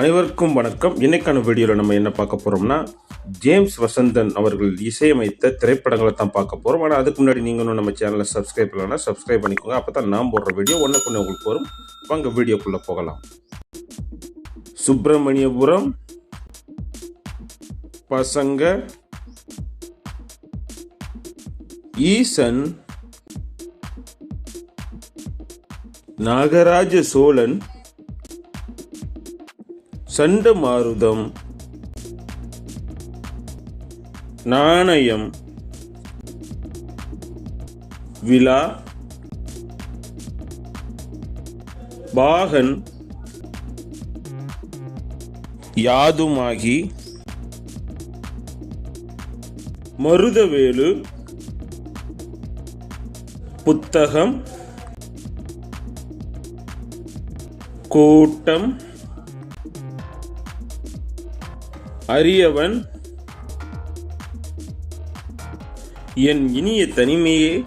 அனைவருக்கும் வணக்கம். இன்னைக்கான வீடியோவில் நம்ம என்ன பார்க்க போகிறோம்னா ஜேம்ஸ் வசந்தன் அவர்கள் இசையமைத்த திரைப்படங்களை தான் பார்க்க போகிறோம் ஆனால் அதுக்கு முன்னாடி நீங்களும் நம்ம சேனலை சப்ஸ்கிரைப் பண்ணலன்னா சப்ஸ்கிரைப் பண்ணிக்கோங்க. அப்போ தான் நான் போடுற வீடியோ ஒன்றுக்குன்னு உங்களுக்கு வரும். வாங்க வீடியோக்குள்ளே போகலாம். சுப்பிரமணியபுரம் பசங்க ஈசன் நாகராஜ சோழன் சண்டமாருதம் நாணயம். விழா பாகன் யாதுமாகி. மருதவேலு. புத்தகம். கூட்டம். அரியவன் என் இனிய தனிமையே.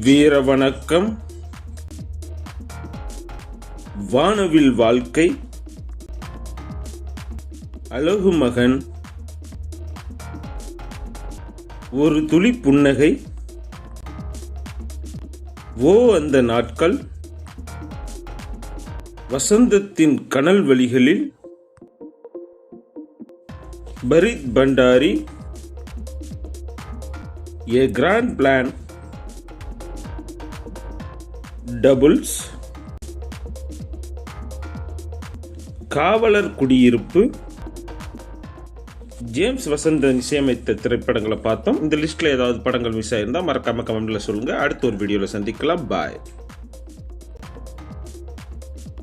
வீர வணக்கம் வானவில் வாழ்க்கை. அழகு மகன். ஒரு துளி புன்னகை. ஓ அந்த நாட்கள். வசந்தத்தின் கனல் வழிகளில். Farid Bhandari a grand plan doubles காவலர் குடியிருப்பு ஜேம்ஸ் வசந்தன் இசையமைத்த திரைப்படங்களை பார்த்தோம். இந்த லிஸ்ட்டில் ஏதாவது படங்கள் மிஸ் ஆயிருந்தால் மறக்காமல் கமெண்ட்ல சொல்லுங்கள் அடுத்த ஒரு வீடியோவில் சந்திக்கலாம். பாய்